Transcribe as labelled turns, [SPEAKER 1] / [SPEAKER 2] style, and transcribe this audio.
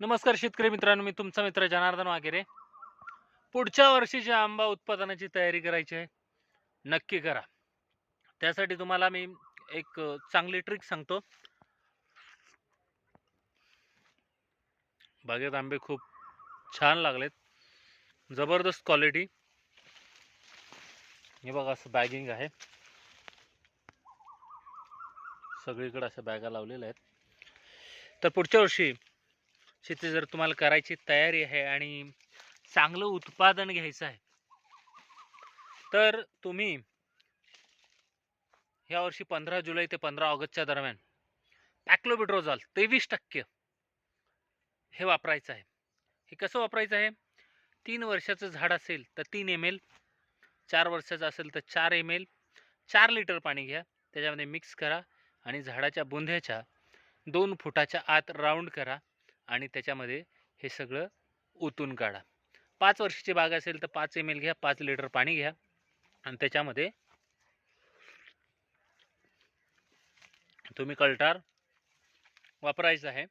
[SPEAKER 1] नमस्कार शेतकरी मित्रांनो मी तुमचा मित्र जनार्दन वागेरे पुढच्या वर्षीच्या आंबा उत्पादनाची तयारी करायची आहे नक्की करा. त्यासाठी तुम्हाला मी एक चांगली ट्रिक सांगतो. बागेत आंबे खूप छान लागलेत. जबरदस्त क्वालिटी हे बघा असं बॅगिंग आहे. सगळीकडे अशा बॅगा लावलेल्या आहेत. तर पुढच्या वर्षी शेती जर तुम्हाला करायची तयारी आहे आणि चांगलं उत्पादन घ्यायचं आहे तर तुम्ही ह्या वर्षी पंधरा जुलै ते पंधरा ऑगस्टच्या दरम्यान पॅक्लोबिट्रोझॉल तेवीस टक्के हे वापरायचं आहे. हे कसं वापरायचं आहे? तीन वर्षाचं झाड असेल तर तीन एम एल चार वर्षाचं असेल तर चार एम एल चार लिटर पाणी घ्या त्याच्यामध्ये मिक्स करा आणि झाडाच्या बुंध्याच्या दोन फुटाच्या आत राऊंड करा. आणि त्याच्यामध्ये हे सगळं ओतून काढा. पाच वर्षाची बाग असेल तर पाच एम एल घ्या पाच लिटर पाणी घ्या. आणि त्याच्यामध्ये तुम्ही कल्टार वापरायचं आहे.